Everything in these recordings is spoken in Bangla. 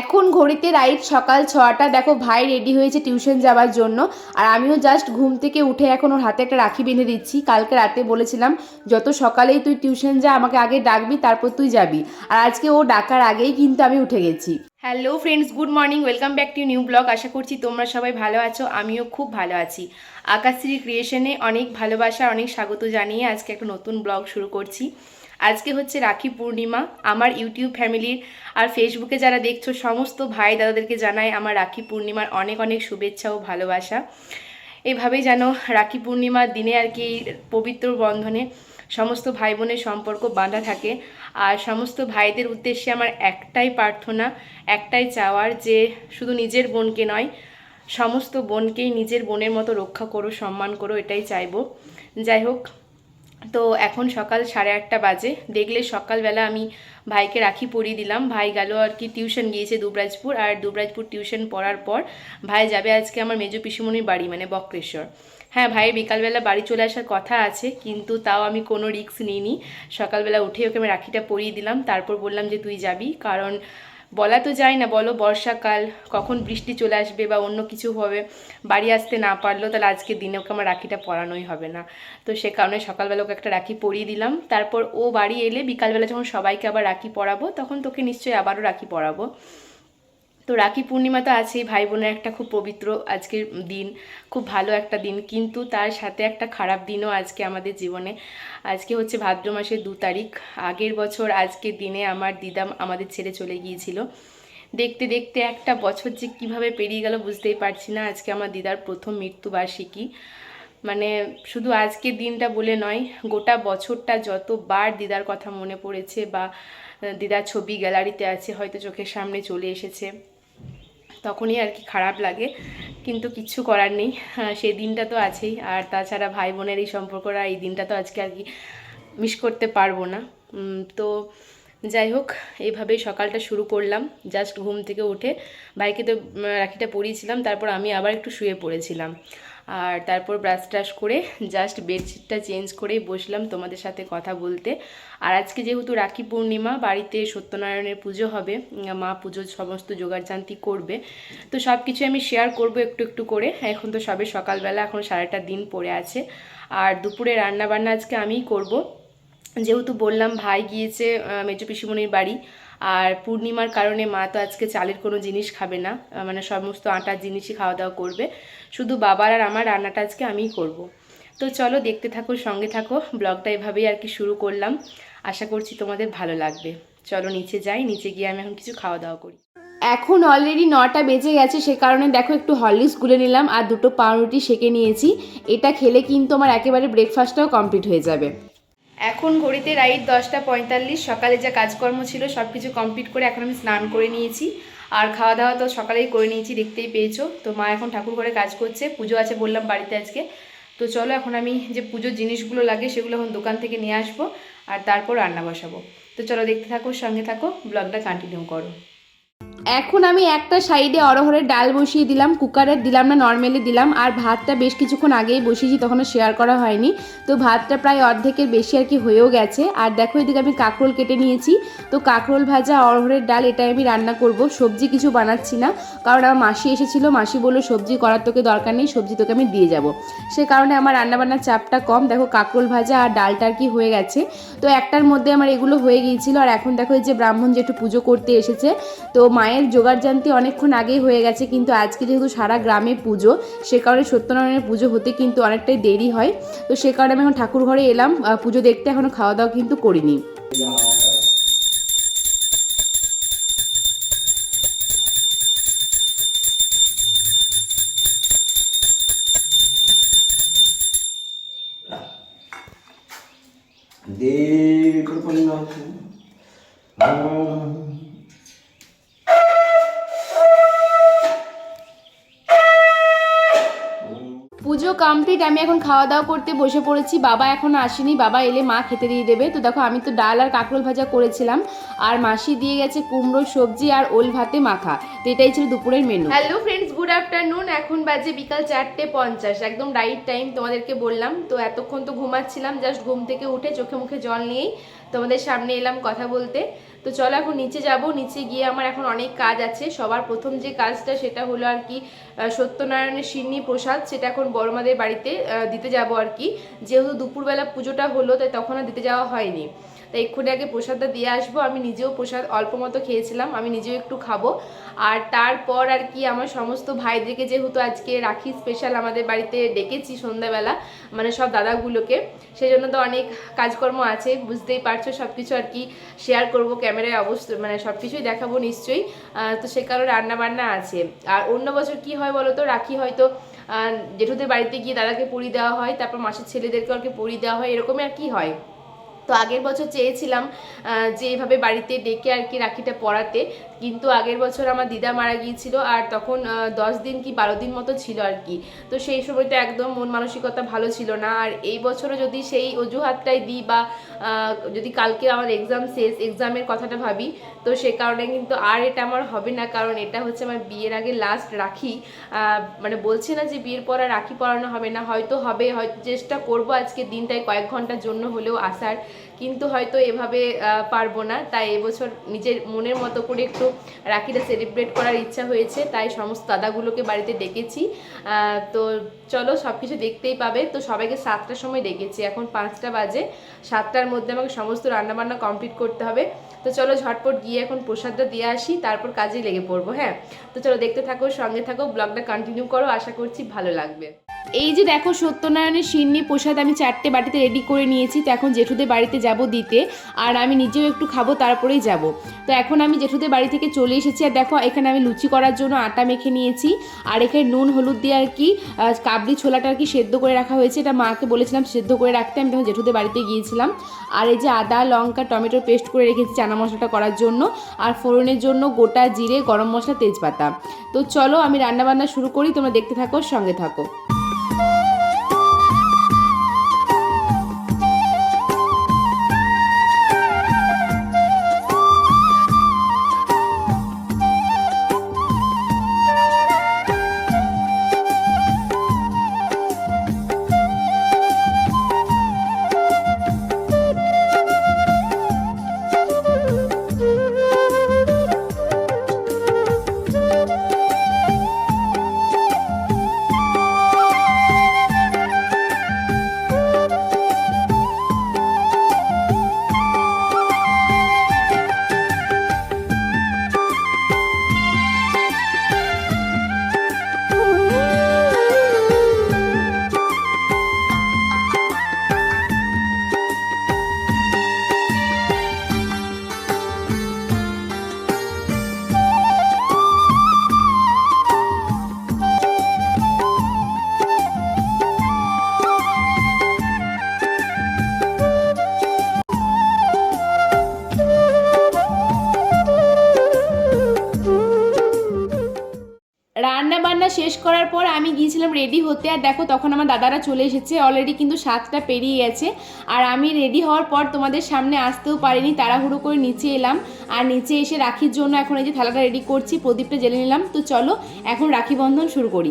এখন ঘড়িতে রাইট সকাল ছটা। দেখো, ভাই রেডি হয়েছে টিউশন যাওয়ার জন্য। আর আমিও জাস্ট ঘুম থেকে উঠে এখন ওর হাতে একটা রাখি বেঁধে দিচ্ছি। কালকে রাতে বলেছিলাম, যত সকালেই তুই টিউশন যা, আমাকে আগে ডাকবি, তারপর তুই যাবি। আর আজকে ও ডাকার আগেই কিন্তু আমি উঠে গেছি। Hello friends good morning welcome back to new blog আশা করছি তোমরা সবাই ভালো আছো, আমিও খুব ভালো আছি। আকাশশ্রী ক্রিয়েশনে অনেক ভালোবাসা, অনেক স্বাগত জানিয়ে আজকে একটা নতুন ব্লগ শুরু করছি। আজকে হচ্ছে রাখি পূর্ণিমা। আমার ইউটিউব ফ্যামিলির আর ফেসবুকে যারা দেখছ, সমস্ত ভাই দাদাদেরকে জানাই আমার রাখি পূর্ণিমার অনেক অনেক শুভেচ্ছা ও ভালোবাসা। এভাবেই যেন রাখি পূর্ণিমার দিনে আর কি পবিত্র বন্ধনে সমস্ত ভাই বোনের সম্পর্ক বাঁধা থাকে। আর সমস্ত ভাইদের উদ্দেশ্যে আমার একটাই প্রার্থনা, একটাই চাওয়ার যে শুধু নিজের বোনকে নয়, সমস্ত বোনকেই নিজের বোনের মতো রক্ষা করো, সম্মান করো, এটাই চাইব। যাই হোক তো এখন সকাল সাড়ে আটটা বাজে। দেখলে সকালবেলা আমি ভাইকে রাখি পরিয়ে দিলাম। ভাই গেল আর কি টিউশন গিয়েছে দুবরাজপুর আর দুবরাজপুর টিউশন পড়ার পর ভাই যাবে আজকে আমার মেজো পিসুমনির বাড়ি মানে বক্রেশ্বর। হ্যাঁ ভাই, বিকালবেলা বাড়ি চলে আসার কথা আছে, কিন্তু তাও আমি কোনো রিস্ক নিইনি। সকালবেলা উঠে ওকে আমি রাখিটা পরিয়ে দিলাম। তারপর বললাম যে তুই যাবি, কারণ বলা তো যায় না, বলো বর্ষাকাল, কখন বৃষ্টি চলে আসবে বা অন্য কিছু হবে, বাড়ি আসতে না পারল, তাহলে আজকে দিনে ওকে আমার রাখিটা পরানোই হবে না। তো সে কারণে সকালবেলা ওকে একটা রাখি পরিয়ে দিলাম, তারপর ও বাড়ি এলে বিকালবেলা যখন সবাইকে আবার রাখি পরাবো, তখন তোকে নিশ্চয়ই আবারও রাখি পরাবো। তো রাখি পূর্ণিমা তো আছেই ভাই বোনের একটা খুব পবিত্র আজকের দিন, খুব ভালো একটা দিন। কিন্তু তার সাথে একটা খারাপ দিনও আজকে আমাদের জীবনে। আজকে হচ্ছে ভাদ্র মাসের দু তারিখ। আগের বছর আজকের দিনে আমার দিদা আমাদের ছেড়ে চলে গিয়েছিল। দেখতে দেখতে একটা বছর যে কীভাবে পেরিয়ে গেল বুঝতেই পারছি না। আজকে আমার দিদার প্রথম মৃত্যুবার্ষিকী। মানে শুধু আজকের দিনটা বলে নয়, গোটা বছরটা যতবার দিদার কথা মনে পড়েছে বা দিদার ছবি গ্যালারিতে আছে, হয়তো চোখের সামনে চলে এসেছে। তখনই আর কি খারাপ লাগে। কিন্তু কিচ্ছু করার নেই। হ্যাঁ, সেই দিনটা তো আছেই। আর তাছাড়া ভাই বোনের এই সম্পর্করা এই দিনটা তো আজকে আর কি মিস করতে পারব না। তো যাই হোক এইভাবেই সকালটা শুরু করলাম। জাস্ট ঘুম থেকে উঠে ভাইকে তো রাখিটা পরিয়েছিলাম। তারপর আমি আবার একটু শুয়ে পড়েছিলাম। আর তারপর ব্রাশ ট্রাশ করে জাস্ট বেডশিটটা চেঞ্জ করেই বসলাম তোমাদের সাথে কথা বলতে। আর আজকে যেহেতু রাখি পূর্ণিমা, বাড়িতে সত্যনারায়ণের পুজো হবে, মা পুজোর সমস্ত জোগাড়জান্তি করবে। তো সব কিছু আমি শেয়ার করব একটু একটু করে। এখন তো সবে সকালবেলা, এখন সারাটা দিন পড়ে আছে। আর দুপুরে রান্না বান্না আজকে আমিই করব। যেহেতু বললাম ভাই গিয়েছে মেজো পিসিমণির বাড়ি আর পূর্ণিমার কারণে মা তো আজকে চালের কোনো জিনিস খাবে না মানে সমস্ত আটার জিনিসই খাওয়া দাওয়া করবে। শুধু বাবার আর আমার রান্নাটা আজকে আমিই করব। তো চলো দেখতে থাকো, সঙ্গে থাকো, ব্লগটা এভাবেই আর কি শুরু করলাম। আশা করছি তোমাদের ভালো লাগবে। চলো নিচে যাই, নিচে গিয়ে আমি এখন কিছু খাওয়া দাওয়া করি। এখন অলরেডি নটা বেজে গেছে, সে কারণে দেখো একটু হরলিক্স গুলে নিলাম, আর দুটো পাউরুটি সেকে নিয়েছি। এটা খেলে কিন্তু আমার একেবারে ব্রেকফাস্টটাও কমপ্লিট হয়ে যাবে। এখন ঘড়িতে রাইট দশটা পঁয়তাল্লিশ, সকালে যা কাজকর্ম ছিল সব কিছু কমপ্লিট করে এখন আমি স্নান করে নিয়েছি। আর খাওয়া দাওয়া তো সকালেই করে নিয়েছি, দেখতেই পেয়েছ। তো মা এখন ঠাকুর ঘরে কাজ করছে, পুজো আছে বললাম বাড়িতে আজকে। তো চলো এখন আমি যে পুজোর জিনিসগুলো লাগে সেগুলো এখন দোকান থেকে নিয়ে আসব, আর তারপর রান্না বসাবো। তো চলো দেখতে থাকো, সঙ্গে থাকো ব্লগটা কন্টিনিউ করো। এখন আমি একটা সাইডে অরহরের ডাল বসিয়ে দিলাম কুকারে দিলাম না, নর্মালি দিলাম, আর ভাতটা বেশ কিছুক্ষণ আগেই বসিয়েছি, তখনও শেয়ার করা হয়নি। তো ভাতটা প্রায় অর্ধেকের বেশি আর কি হয়েও গেছে। আর দেখো এদিকে আমি কাঁকরোল কেটে নিয়েছি। তো কাঁকরোল ভাজা অরহরের ডাল, এটাই আমি রান্না করব। সবজি কিছু বানাচ্ছি না, কারণ আমার মাসি এসেছিল। মাসি বলল, সবজি করার তোকে দরকার নেই, সবজি তোকে আমি দিয়ে যাব। সে কারণে আমার রান্নাবান্নার চাপটা কম। দেখো কাঁকরোল ভাজা আর ডালটা আর কি হয়ে গেছে। তো একটার মধ্যে আমার এগুলো হয়ে গিয়েছিল। আর এখন দেখো এই যে ব্রাহ্মণ যেটু পুজো করতে এসেছে, তো মায়ের জোগাড়জান্তি অনেকক্ষণ আগেই হয়ে গেছে, কিন্তু আজকে যেহেতু সারা গ্রামে পুজো, সে কারণে সত্যনারায়ণের পুজো হতে কিন্তু অনেকটাই দেরি হয়। তো সে কারণে আমি এখন ঠাকুর ঘরে এলাম পুজো দেখতে এখনও খাওয়া দাওয়া কিন্তু করিনি। পুজো আমি এখন খাওয়া দাওয়া করতে বসে পড়েছি। বাবা এখনও আসেনি, বাবা এলে মা খেতে দিয়ে দেবে। তো দেখো, আমি তো ডাল আর কাঁকরোল ভাজা করেছিলাম। আর মাসি দিয়ে গেছে কুমড়োর সবজি আর ওল ভাতে মাখা তো এটাই ছিল দুপুরের menu hello friends good afternoon এখন বাজে বিকাল চারটে পঞ্চাশ। একদম রাইট টাইম তোমাদেরকে বললাম। তো এতক্ষণ তো ঘুমাচ্ছিলাম জাস্ট ঘুম থেকে উঠে চোখে মুখে জল নিয়েই তোমাদের সামনে এলাম কথা বলতে। তো চলো এখন নিচে যাব। নিচে গিয়ে আমার এখন অনেক কাজ আছে। সবার প্রথম যে কাজটা সেটা হলো আর কি সত্যনারায়ণের সিন্নি প্রসাদ। সেটা এখন বড়মাদের বাড়িতে দিতে যাব আর কি। যেহেতু দুপুরবেলা পুজোটা হলো, তাই তখন আর দিতে যাওয়া হয়নি। তাই এক্ষুনি আগে প্রসাদটা দিয়ে আসব। আমি নিজেও প্রসাদ অল্প মতো খেয়েছিলাম, আমি নিজেও একটু খাব। আর তারপর আর কি আমার সমস্ত ভাইদেরকে যেহেতু আজকে রাখি স্পেশাল আমাদের বাড়িতে ডেকেছি সন্ধ্যাবেলা মানে সব দাদাগুলোকে সেই জন্য তো অনেক কাজকর্ম আছে, বুঝতেই পারছ সব কিছু আর কি শেয়ার করব ক্যামেরায় অবশ্যই মানে সব কিছুই দেখাবো নিশ্চয়ই। তো সে কারণে রান্নাবান্না আছে। আর অন্য বছর কি হয় বলো তো রাখি হয়তো জেঠুদের বাড়িতে গিয়ে দাদাকে পুরি দেওয়া হয়, তারপর মাসের ছেলেদেরকে আর কি পুরি দেওয়া হয়, এরকমই আর কি হয়? তো আগের বছর চেয়েছিলাম যে এইভাবে বাড়িতে ডেকে আর কি রাখিটা পড়াতে কিন্তু আগের বছর আমার দিদা মারা গিয়েছিল আর তখন দশ দিন কি বারো দিন মতো ছিল আর কি। তো সেই সময়টা একদম মন মানসিকতা ভালো ছিল না। আর এই বছরও যদি সেই অজুহাতটাই দিই বা যদি কালকে আমার এক্সাম শেষ এক্সামের কথাটা ভাবি, তো সে কারণে কিন্তু আর এটা আমার হবে না। কারণ এটা হচ্ছে আমার বিয়ের আগে লাস্ট রাখি। মানে বলছি না যে বিয়ের পর আর রাখি পড়ানো হবে না। হয়তো হবে, হয়তো চেষ্টা করব আজকে দিনটায় কয়েক ঘণ্টার জন্য হলেও আসার। কিন্তু হয়তো এভাবে পারব না। তাই এবছর নিজের মনের মতো করে একটু রাখিটা সেলিব্রেট করার ইচ্ছা হয়েছে। তাই সমস্ত দাদাগুলোকে বাড়িতে ডেকেছি। তো চলো সব কিছু দেখতেই পাবে। তো সবাইকে সাতটার সময় ডেকেছি। এখন পাঁচটা বাজে। সাতটার মধ্যে আমাকে সমস্ত রান্নাবান্না কমপ্লিট করতে হবে। তো চলো ঝটপট গিয়ে এখন প্রসাদটা দিয়ে আসি। তারপর কাজে লেগে পড়ব হ্যাঁ? তো চলো দেখতে থাকো, সঙ্গে থাকো, ব্লগটা কন্টিনিউ করো। আশা করছি ভালো লাগবে। এই যে দেখো সত্যনারায়ণের সিন্নি প্রসাদ আমি চারটে বাটিতে রেডি করে নিয়েছি, তো এখন জেঠুদের বাড়িতে যাব দিতে, আর আমি নিজেও একটু খাব, তারপরেই যাব। তো এখন আমি জেঠুদের বাড়ি থেকে চলে এসেছি, আর দেখো এখানে আমি লুচি করার জন্য আটা মেখে নিয়েছি, আর এখানে নুন, হলুদ দিয়ে আর কি কাবলি ছোলাটা আর কি সেদ্ধ করে রাখা হয়েছে, এটা মাকে বলেছিলাম সেদ্ধ করে রাখতে, আমি তখন জেঠুদের বাড়িতে গিয়েছিলাম। আর এই যে আদা, লঙ্কা টমেটোর পেস্ট করে রেখেছি চানা মশলাটা করার জন্য, আর ফোড়নের জন্য গোটা জিরে, গরম মশলা, তেজপাতা। তো চলো আমি রান্নাবান্না শুরু করি, তোমরা দেখতে থাকো, সঙ্গে থাকো। আমি গিয়েছিলাম রেডি হতে। আর দেখো তখন আমার দাদারা চলে এসেছে। অলরেডি কিন্তু সাতটা পেরিয়ে গেছে। আর আমি রেডি হওয়ার পর তোমাদের সামনে আসতেও পারিনি। তাড়াহুড়ো করে নিচে এলাম। আর নিচে এসে রাখির জন্য এখন এই যে থালাটা রেডি করছি, প্রদীপটা জেলে নিলাম। তো চলো, এখন রাখি বন্ধন শুরু করি।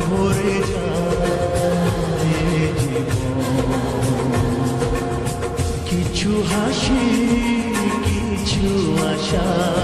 ভরে কিছু হাসি কিছু আশা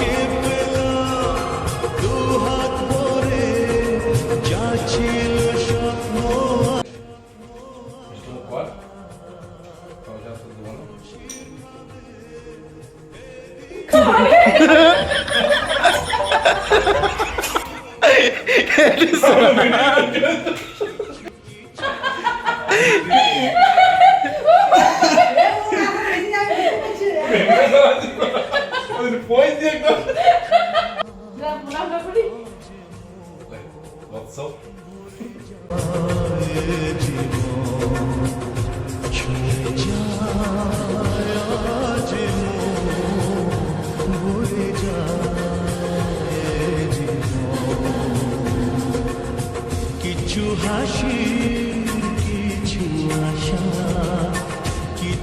আজকে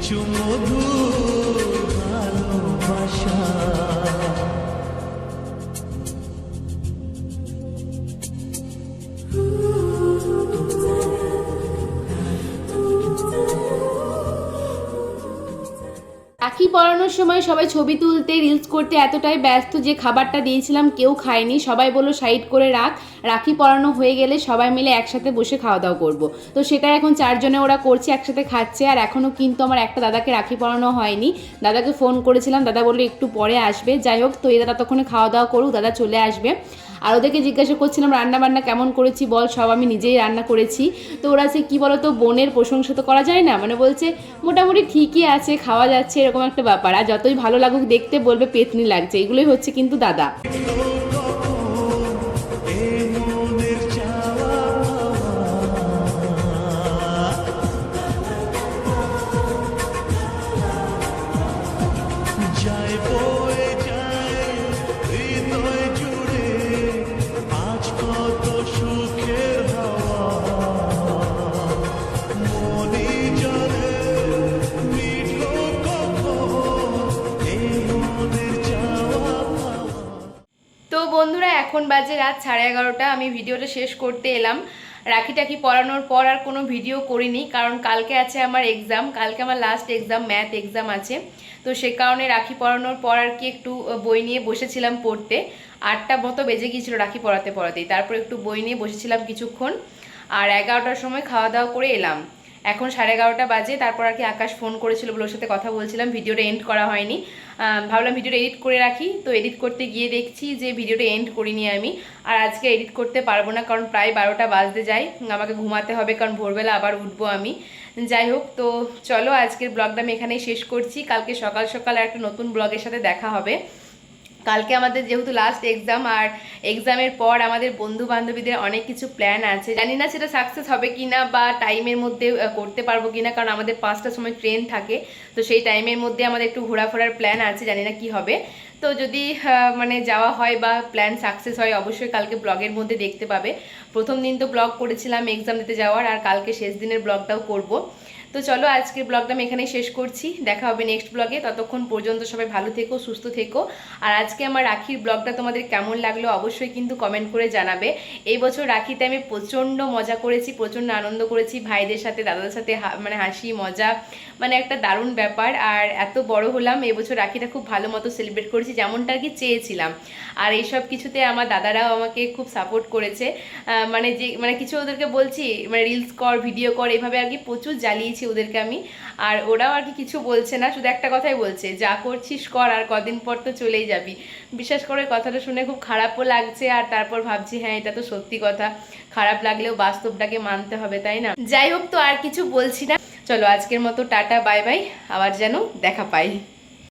কিছু মধুর রাখি সময় সবাই ছবি তুলতে রিলস করতে এতটাই ব্যস্ত যে খাবারটা দিয়েছিলাম কেউ খায়নি। সবাই বলল, সাইড করে রাখ। রাখি পরানো হয়ে গেলে সবাই মিলে একসাথে বসে খাওয়া দাওয়া করব। তো সেটাই এখন চারজনে ওরা করছে, একসাথে খাচ্ছে। আর এখনও কিন্তু আমার একটা দাদাকে রাখি পরানো হয়নি। দাদাকে ফোন করেছিলাম। দাদা বলল, একটু পরে আসবে। যাই হোক, তো এই দাদা তখন খাওয়া দাওয়া করুক, দাদা চলে আসবে। আর ওদেরকে জিজ্ঞাসা করছিলাম, রান্না বান্না কেমন করেছি বল, সব আমি নিজেই রান্না করেছি। তো ওরা সে কী বলো তো বোনের প্রশংসা তো করা যায় না? মানে বলছে, মোটামুটি ঠিকই আছে, খাওয়া যাচ্ছে, এরকম একটা ব্যাপার। আর যতই ভালো লাগুক, দেখতে বলবে, পেতনি লাগছে। এগুলোই হচ্ছে কিন্তু দাদা। এগারোটা, আমি ভিডিওটা শেষ করতে এলাম। রাখি টাকি পড়ানোর পর আর কোনো ভিডিও করিনি, কারণ কালকে আছে আমার এক্সাম কালকে আমার লাস্ট এক্সাম ম্যাথ এক্সাম আছে। তো সে কারণে রাখি পড়ানোর পর আর কি একটু বই নিয়ে বসেছিলাম পড়তে। আটটা মতো বেজে গিয়েছিল রাখি পড়াতে পড়াতেই, তারপর একটু বই নিয়ে বসেছিলাম কিছুক্ষণ। আর এগারোটার সময় খাওয়া দাওয়া করে এলাম। এখন সাড়ে এগারোটা বাজে, তারপর আর কি আকাশ ফোন করেছিল বলে ওর সাথে কথা বলছিলাম, ভিডিওটা এন্ড করা হয়নি। ভাবলাম ভিডিওটা এডিট করে রাখি, তো এডিট করতে গিয়ে দেখছি যে ভিডিওটা এন্ড করিনি আমি। আর আজকে এডিট করতে পারব না, কারণ প্রায় বারোটা বাজতে যায়, আমাকে ঘুমাতে হবে, কারণ ভোরবেলা আবার উঠবো আমি। যাই হোক, তো চলো আজকের ব্লগটা আমি এখানেই শেষ করছি। কালকে সকাল সকাল একটা নতুন ব্লগের সাথে দেখা হবে। কালকে আমাদের যেহেতু লাস্ট এক্সাম আর এক্সামের পর আমাদের বন্ধু বান্ধবীদের অনেক কিছু প্ল্যান আছে। জানি না সেটা সাকসেস হবে কিনা বা টাইমের মধ্যে করতে পারব কিনা, কারণ আমাদের পাঁচটার সময় ট্রেন থাকে। তো সেই টাইমের মধ্যে আমাদের একটু ঘোরাফেরার প্ল্যান আছে, জানি না কি হবে। তো যদি মানে যাওয়া হয় বা প্ল্যান সাকসেস হয়, অবশ্যই কালকে ব্লগের মধ্যে দেখতে পাবে। প্রথম দিন তো ব্লগ করেছিলাম এক্সাম দিতে যাওয়ার, আর কালকে শেষ দিনের ব্লগটাও করব। তো চলো আজকের ব্লগটা আমি এখানেই শেষ করছি। দেখা হবে নেক্সট ব্লগে ততক্ষণ পর্যন্ত সবাই ভালো থেকো, সুস্থ থেকো। আর আজকে আমার রাখির ব্লগটা তোমাদের কেমন লাগল অবশ্যই কিন্তু কমেন্ট করে জানাবে। এই বছর রাখিতে আমি প্রচণ্ড মজা করেছি, প্রচণ্ড আনন্দ করেছি। ভাইদের সাথে, দাদাদের সাথে মানে হাসি, মজা মানে একটা দারুণ ব্যাপার। আর এত বড় হলাম এবছর রাখিটা খুব ভালো মতো সেলিব্রেট করেছি, যেমনটা আর কি চেয়েছিলাম। আর এইসব কিছুতে আমার দাদারাও আমাকে খুব সাপোর্ট করেছে। মানে যে মানে কিছু ওদেরকে বলছি মানে রিলস কর ভিডিও কর, এভাবে আর কি প্রচুর জ্বালিয়েছি। ওদেরকে আমি। আর ওরাও আর কি কিছু বলছে না, শুধু একটা কথাই বলছে, যা করছিস কর, আর কদিন পর তো চলেই যাবি। বিশ্বাস করে কথাটা শুনে খুব খারাপও লাগছে, আর তারপর ভাবছি হ্যাঁ এটা তো সত্যি কথা। খারাপ লাগলেও বাস্তবটাকে মানতে হবে, তাই না? যাই হোক, তো আর কিছু বলছি না। চলো, আজকের মতো টাটা, বাই বাই। আবার যেন দেখা পাই।